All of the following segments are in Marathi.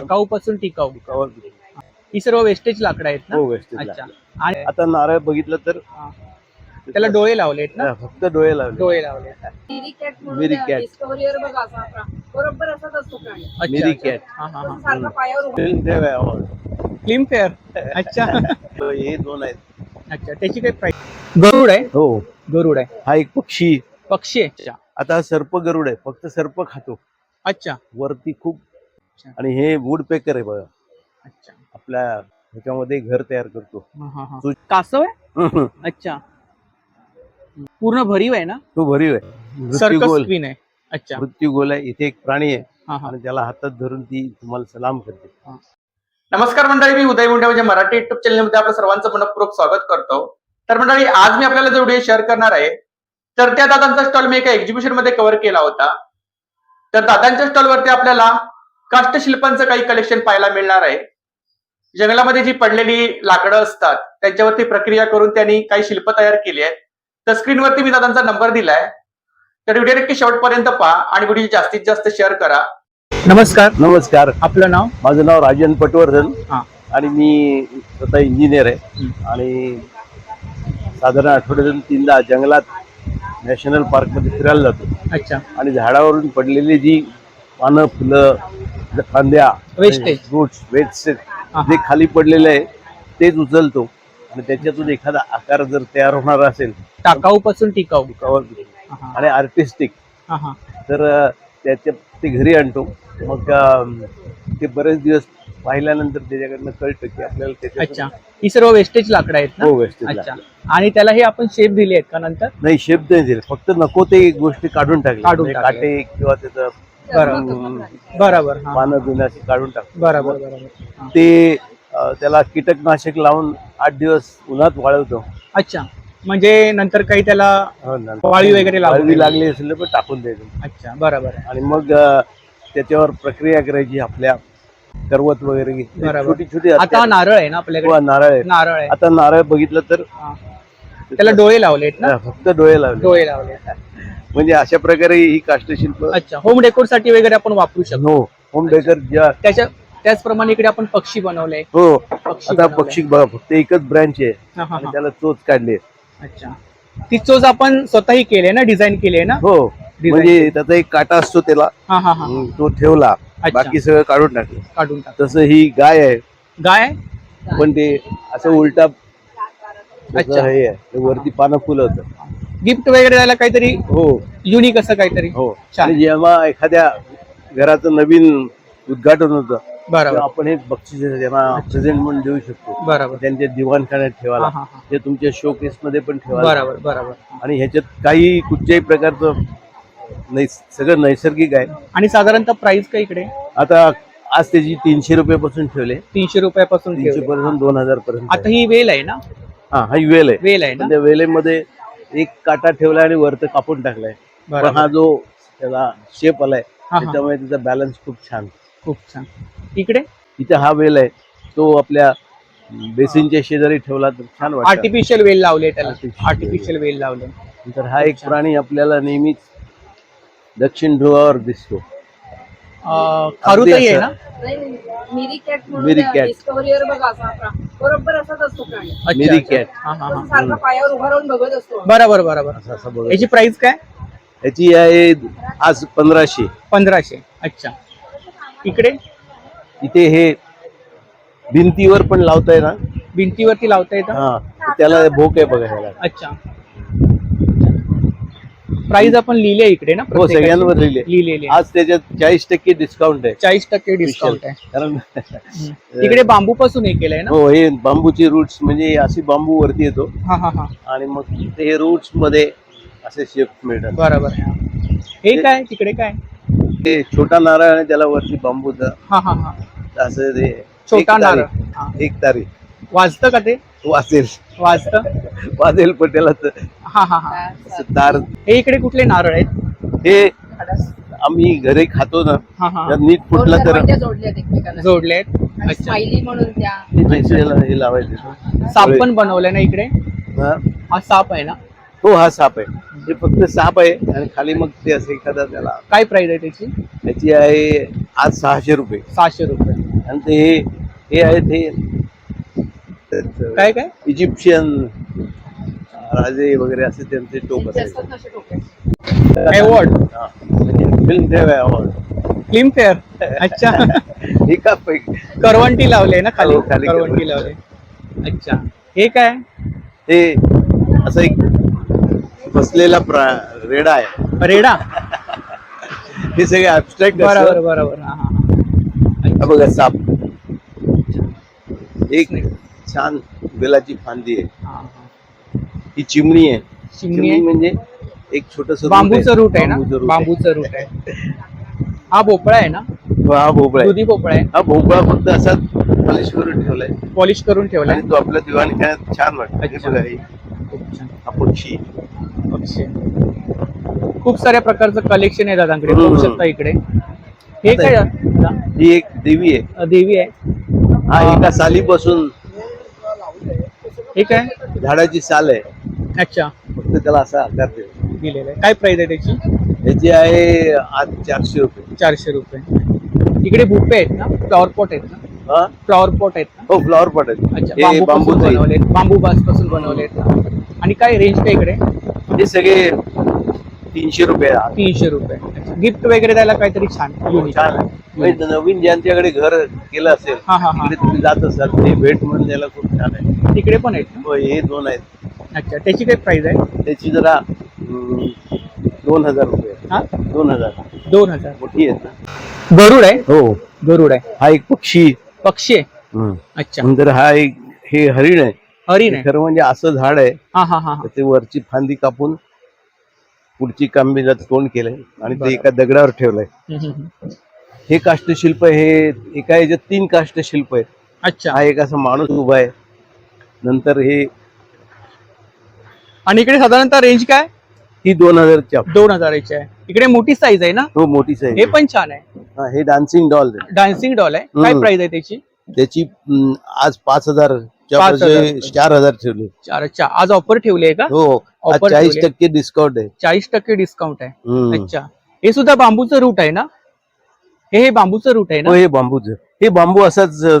टाकाऊ. पासून टिकाऊ. कवर ही सर्व वेस्टेज लाकडं आहेत ना? हो वेस्टेज अच्छा. लागलं. आणि आता नारळ बघितलं तर हा. त्याला डोळे लावलेत ना? हा, फक्त डोळे लावले. डोळे लावले मिरी कॅट म्हणून मिरी त्या कॅट. डिस्कव्हरीवर बघा असा आपला. बरोबर असाच असतो प्राणी. अच्छा, मिरी अच्छा. कॅट. हा, हा, हा. सारखा पायावर उभा. फिल्म फेअर अच्छा. तर हे दोन आहेत. अच्छा त्याची काही प्राइस गरुड आहे? हो. गरुड आहे. हा एक पक्षी. पक्षी आहे. अच्छा आता हा सर्प गरुड आहे. फक्त सर्प खातो. अच्छा. वरती खूप अच्छा. आणि हे वूड पेकर आहे बघा. अच्छा. आपल्या ह्याच्यामध्ये घर तयार करतो. हा, हा, हा. तो- कासव आहे? तो अच्छा. पूर्ण भरीव आहे ना? भरीव आहे. सर्कस मृत्यूगोल. क्वीन आहे. अच्छा. मृत्यूगोल आहे. इथे एक प्राणी आहे. हा हा. आणि त्याला हातात धरून ती तुम्हाला सलाम करते. नमस्कार मंडळी मी उदय मुंडे म्हणजे मराठी युट्यूब चॅनलमध्ये आपलं सर्वांचं मनपूर्वक स्वागत करतो. तर मंडळी आज मी आपल्याला जो व्हिडिओ शेअर करणार आहे तर त्या दादांचा स्टॉल मी एका एक्झिबिशनमध्ये कव्हर केला होता. तर दादांच्या स्टॉलवरती आपल्याला काष्टशिल्पांचं काही कलेक्शन पाहायला मिळणार आहे. जंगलामध्ये जी पडलेली लाकडं असतात त्यांच्यावरती प्रक्रिया करून त्यांनी काही शिल्प तयार केली आहेत. तर स्क्रीनवरती मी दादांचा नंबर दिलाय. तर व्हिडिओ नक्की शेवटपर्यंत पहा आणि व्हिडिओ जास्तीत जास्त शेअर करा. नमस्कार. नमस्कार. आपलं नाव? माझं नाव राजन पटवर्धन. हा. आणि मी स्वतः इंजिनियर आहे. आणि साधारण आठवड्यातून तीनदा जंगलात नॅशनल पार्कमध्ये फिरायला जातो. अच्छा. आणि झाडावरून पडलेली जी पानं फुलं फांद्या Wastage. Fruits wastage. जे खाली पडलेले आहे तेच उचलतो. आणि त्याच्यातून एखादा आकार जर तयार होणार असेल टाकाऊ. पासून टिकाऊ कवर हा, आणि आर्टिस्टिक. तर त्याच्या ते घरी आणतो. मग ते बरेच दिवस पाहिल्यानंतर त्याच्याकडनं कळतं की आपल्याला अच्छा. त्याच्या ही सर्व वेस्टेज लाकडं आहेत ना? हो वेस्टेज अच्छा. आणि त्याला हे आपण शेप दिले आहेत का नंतर? नाही शेप नाही दिले. फक्त नको ते गोष्टी काढून टाकले. काढून म्हणजे टाकले. काटे किंवा त्याचं बरोबर बरोबर हा. पानं बिनं अशी काढून टाकले बरोबर बरोबर हा. ते अ, त्याला कीटकनाशक लावून आठ दिवस उन्हात वाळवतो अच्छा म्हणजे नंतर काही त्याला हो ना. वाळवी वगैरे वाळवी द्यायची. लागली असेल तर टाकून द्यायचं अच्छा बरोबर आहे आणि मग अ, त्याच्यावर प्रक्रिया करायची आपल्या करवत वगैरे बरोबर. छोटी छोटी आता हत्यारं. नारळ आहे ना आपल्याकडे किंवा नारळ आहे नारळ आहे आता नारळ बघितलं तर हा. त्याला डोळे लावलेत ना हा, फक्त डोळे लावले डोळे लावलेत म्हणजे अशा प्रकारे ही काष्टशिल्प अच्छा होम डेकोरसाठी वगैरे आपण वापरू शकतो. हो होम डेकर ज्या त्याच्या त्याचप्रमाणे इकडे आपण पक्षी बनवले. हो पक्षी आता. पक्षी बघा फक्त एकच ब्रँच आहे. हा, हा, आणि हा. त्याला चोच काढली. अच्छा. ती चोच आपण स्वतःही केली आहे ना डिझाईन केली आहे ना? हो म्हणजे त्याचा एक काटा असतो त्याला. हा हा हा. हम्म, तो ठेवला. अच्छा. बाकी सगळं काढून टाकलं. काढून टाक तसं ही गाय आहे. गाय पण ते असं उलटा अच्छा. हे आहे. ते वरती पानं फुलत गिफ्ट वगैरे द्यायला काहीतरी हो. युनिक असं काहीतरी? हो. छान. आणि जेव्हा एखाद्या घराचं नवीन उद्घाटन होतं बरोबर. तेव्हा आपण एक बक्षीस त्यांना प्रेझेंट म्हणून देऊ शकतो. बरोबर. त्यांच्या दिवाणखान्यात हा ठेवायला. हा हा ते तुमच्या शोकेस मध्ये पण ठेवायला. बरोबर बरोबर. आणि ह्याच्यात काही कुठच्याही प्रकारचं नैस सगळं नैसर्गिक आहे. आणि साधारणतः प्राइस का इकडे? आता आज त्याची तीनशे रुपये पासून ठेवले. तीनशे रुपयापासून तीनशे ठेवले. पासून दोन हजार पर्यंत. आता ही वेल आहे ना? हा हा वेल आहे. वेल आहे ना? त्या वेलेमध्ये एक काटा ठेवलाय आणि वरत कापून टाकलाय. पण हा जो त्याला शेप आलाय हा. त्याच्यामुळे त्याचा बॅलन्स खूप छान. खूप छान. इकडे? इथे हा वेल आहे. तो आपल्या बेसिनच्या शेजारी ठेवला तर छान वाटतं. आर्टिफिशियल वेल लावले त्याला. Artificial well. लावले. तर हा एक प्राणी आपल्याला नेहमीच दक्षिण ध्रुवावर दिसतो. अं, खारुताई आहे ना? नाही, नाही, मिरी कॅट मिरी कॅट. डिस्कव्हरीवर बघा असा आपला. बरोबर असाच असतो प्राणी. अच्छा, मिरी अच्छा. कॅट. हा, हा, हा. सारखा पायावर उभा राहून बघत असतो बरोबर बरोबर. असं असं बघा याची प्राइस काय? याची आहे आज पंधराशे. पंधराशे. अच्छा. इकडे? इथे हे भिंतीवर पण लावताय ना? भिंतीवरती लावता येतं हा तर त्याला भोक आहे बघा ह्याला अच्छा. प्राइस आपण लिहिले इकडे ना हो प्रत्येकाची? सगळ्यांवर लिहिले लिहिलेली आज त्याच्यात चाळीस टक्के डिस्काउंट आहे. चाळीस टक्के डिस्काउंट आहे. कारण हम्म. इकडे बांबू पासून हे केलंय ना? हो हे बांबूची रूट्स म्हणजे अशी बांबू वरती येतो. हा हा हा. आणि मग ते हे रूट्समध्ये असे शेप मिळतात. बरोबर हे काय? तिकडे काय? ते छोटा नारळ आणि त्याला वरती बांबूचा. हा हा हा. असं ते छोटा एक नारळ. हा. एक तारी वाजतं का ते? वाचेल वाजतं? वाजेल पटेला तर हा हा. हा तार हे इकडे कुठले नारळ आहेत? हे आम्ही घरी खातो ना. हा हा. त्यात नीट फुटलं तर दरवाजा जोडल्यात एकमेकांना. जोडले आहेत? आणि अच्छा. स्माइली म्हणून त्या. हे त्याच्याला हे लावायचं. साप पण बनवलंय ना इकडे? हा? हा साप आहे ना? हो हा साप आहे. हे फक्त साप आहे आणि खाली मग ते असं एखादा त्याला काय प्राइस आहे त्याची? त्याची आहे आज सहाशे रुपये. सहाशे रुपये. आणि ते हे हे आहे ते काय काय? इजिप्शियन राजे वगैरे असे त्यांचे टोक असायचे. अवॉर्ड हा. Filmfare award Filmfare अच्छा. एका पैकी करवंटी लावले ना खाली? हो, खाली करवंटी. लावले. अच्छा. हे काय? ते असं एक बसलेला प्रा- रेडा आहे. रेडा? हे सगळे अबस्ट्रॅक्ट बरोबर बरोबर. हा हा. हा बघा साप. एक छान बेलाची फांदी आहे. हा, चिमणी आहे. चिमणी आहे? म्हणजे एक छोटस बांबूचं रूट आहे ना? बांबूचं रूट आहे. हा भोपळा आहे ना? हा भोपळा आहे. दुधी भोपळा आहे. हा भोपळा फक्त असाच पॉलिश करून ठेवलाय. पॉलिश करून ठेवलाय? आणि तो आपल्या दिवाणी छान वाटतो. हे अच्छा. बघा हे खूप छान. हा पक्षी पक्षी. खूप साऱ्या प्रकारचं कलेक्शन आहे दादांकडे. हम्म. बघू शकता इकडे. हे काय दादा? ही एक देवी आहे. देवी आहे. हा एका सालीपासून हे काय झाडाची साल आहे. अच्छा. फक्त त्याला असा आकार देतो दिलेलं आहे. काय प्राइस आहे त्याची? त्याची आहे आज चारशे रुपये. चारशे रुपये. इकडे भुपे आहेत ना? फ्लॉवर पॉट आहेत ना? हा? फ्लॉवर पॉट आहेत ना? हो फ्लॉवर पॉट आहे अच्छा हे बांबू आहे. बनवले बांबू पासून बनवले आणि काय रेंज काय इकडे? हे सगळे तीनशे रुपये आहे. तीनशे रुपये. गिफ्ट वगैरे द्यायला काहीतरी छान. युनिक छान आहे. म्हणजे नवीन ज्यांच्याकडे घर केलं असेल हा हा हा. तिकडे तुम्ही जात असाल ते भेट म्हणून द्यायला खूप छान आहे. तिकडे पण आहेत ना? हो, हे दोन आहेत. अच्छा त्याची काय प्राइस आहे? त्याची जरा दोन हजार रुपये. हा? दोन हजार. दोन हजार. मोठी आहेत ना? गरुड आहे? हो. गरुड आहे. हा एक पक्षी. पक्षी आहे? अच्छा. नंतर हा एक हे हरिण आहे. हरिण आहे. खरं म्हणजे असं झाड आहे. हा हा हा त्याचे वरची फांदी कापून पुढची कांबीला तोंड केलंय आणि ते बरं. एका दगडावर ठेवलंय. हम्म, हम्म, हम्म. हे काष्टशिल्प हे एका याच्यात तीन काष्टशिल्प आहेत. अच्छा. हा एक असा माणूस उभा आहे. नंतर हे आणि इकडे साधारणतः रेंज काय? ही दोन हजारच्या. दोन हजाराची आहे. इकडे मोठी साईज आहे ना? हो मोठी साईज हे पण छान आहे. हे डान्सिंग डॉल डान्सिंग डॉल आहे. काय हम्म. प्राइस आहे त्याची? त्याची हम्म, आज पाच हजार पाच हजार. चार हजार ठेवले. चार अच्छा आज ऑफर ठेवली आहे का? हो आज Offer चाळीस ठेवली. टक्के डिस्काउंट आहे. चाळीस टक्के डिस्काउंट आहे. हम्म. अच्छा. हे सुद्धा बांबूचं रूट आहे ना? हे हे बांबूचं रूट आहे हो ना हे बांबूच. हे बांबू असाच अ,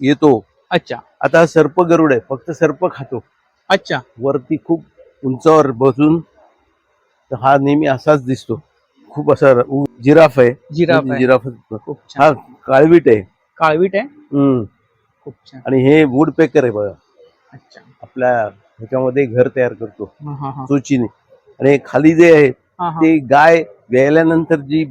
येतो. अच्छा. आता हा सर्प गरुड आहे फक्त सर्प खातो. अच्छा. वरती खूप उंचावर बसून तर हा नेहमी असाच दिसतो. खूप असा उ- जिराफ आहे. जिराफ आहे. जिराफ खूप छान. हा काळवीट आहे. काळवीट आहे? हम्म. खूप छान. आणि हे वूड पेकर आहे बघा. अच्छा. आपल्या ह्याच्यामध्ये घर तयार करतो. हा हा हा. चोचीने आणि हे खाली जे आहे हा हा. ते गाय व्यायल्यानंतर जी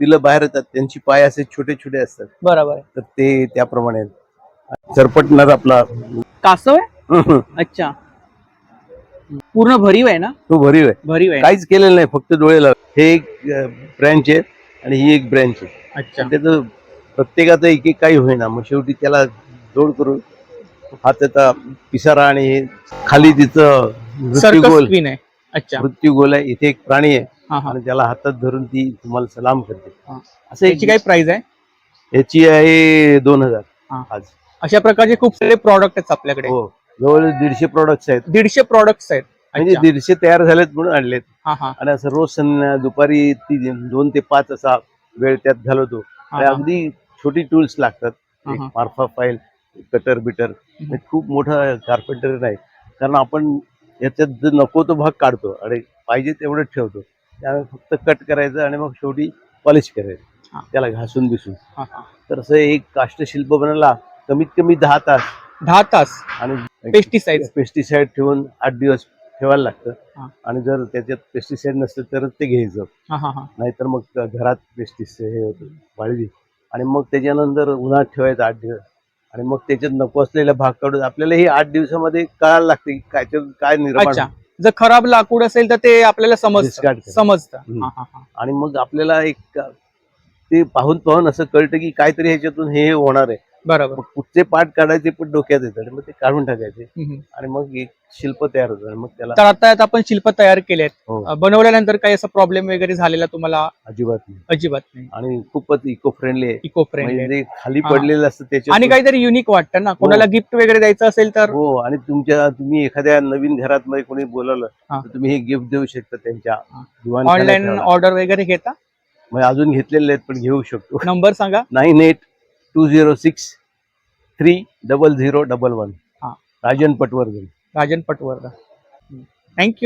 पिलं बाहेर येतात त्यांची पाय असे छोटे छोटे असतात. बरोबर आहे. तर ते त्याप्रमाणे आहेत. सरपटणार आपला. कासव आहे? अच्छा. पूर्ण भरीव आहे ना? तो भरीव आहे. भरीव आहे. काहीच केलेलं नाही फक्त डोळे लाव हे एक ब्रँच आहे आणि ही एक ब्रँच आहे. अच्छा. त्याचं प्रत्येकाचं एक एक काही होईना. मग शेवटी त्याला जोड करून हा त्याचा पिसारा आणि खाली तिचं मृत्यूगोल आहे. अच्छा. मृत्यूगोल आहे. इथे एक प्राणी आहे. आणि त्याला हातात धरून ती तुम्हाला सलाम करते. असं एक काय प्राइस आहे? याची आहे दोन हजार. आज. अशा प्रकारचे खूप सारे प्रॉडक्ट आहेत आपल्याकडे. हो. जवळ दीडशे प्रोडक्ट्स आहेत. दीडशे प्रॉडक्ट्स आहेत. म्हणजे. दीडशे तयार झालेत म्हणून आणलेत. हा हा. आणि असं रोज दुपारी दोन ते पाच असा वेळ त्यात घालवतो. अगदी छोटी टूल्स लागतात. मार्फा फाईल कटर बिटर खूप मोठं कार्पेंटर नाही. कारण आपण याच्यात नको तो भाग काढतो आणि पाहिजे तेवढं ठेवतो. त्यामुळे फक्त कट करायचं आणि मग शेवटी पॉलिश. करायचं. त्याला घासून बिसून. तर असं एक काष्टशिल्प बनायला कमीत कमी दहा तास. दहा तास. आणि पेस्टिसाइड पेस्टिसाइड ठेवून आठ दिवस ठेवायला लागतं. आणि जर त्याच्यात पेस्टिसाइड नसतं तरच ते घ्यायचं. हा हा हा. नाहीतर मग घरात पेस्टिसाइड हे होतं वाळवी. आणि मग त्याच्यानंतर उन्हात ठेवायचं आठ दिवस. आणि मग त्याच्यात नको असलेला भाग काढून आपल्याला हे आठ दिवसामध्ये कळायला लागते काय काय निर्माण जर खराब लाकूड असेल तर ते आपल्याला करा. समजतं. आणि मग आपल्याला एक ते पाहून पाहून असं कळतं की काहीतरी ह्याच्यातून हे होणार आहे. बरोबर. मग पुढचे पार्ट काढायचे पण डोक्यात येतात. मग ते काढून टाकायचे. आणि मग एक शिल्प तयार होतं मग त्याला तर आता आता आपण शिल्प तयार केले आहेत. हो. बनवल्यानंतर काही असा प्रॉब्लेम वगैरे झालेला तुम्हाला अजिबात नाही. अजिबात नाही. आणि खूपच इको फ्रेंडली आहे. इको फ्रेंडली म्हणजे खाली हा. पडलेलं असतं त्याच्यात आणि काहीतरी युनिक वाटतं ना. कोणाला गिफ्ट वगैरे द्यायचं असेल तर हो आणि तुमच्या तुम्ही एखाद्या नवीन घरात मध्ये कोणी बोलवलं हा. तर तुम्ही हे गिफ्ट देऊ शकता त्यांच्या हा. दिवाणखान्यात ऑनलाईन. ऑर्डर वगैरे घेता? म्हणजे अजून घेतलेले आहेत पण घेऊ शकतो. नंबर सांगा. Nine eight Two zero six three double zero double one हा. राजन पटवर्धन राजन पटवर्धन थँक्यू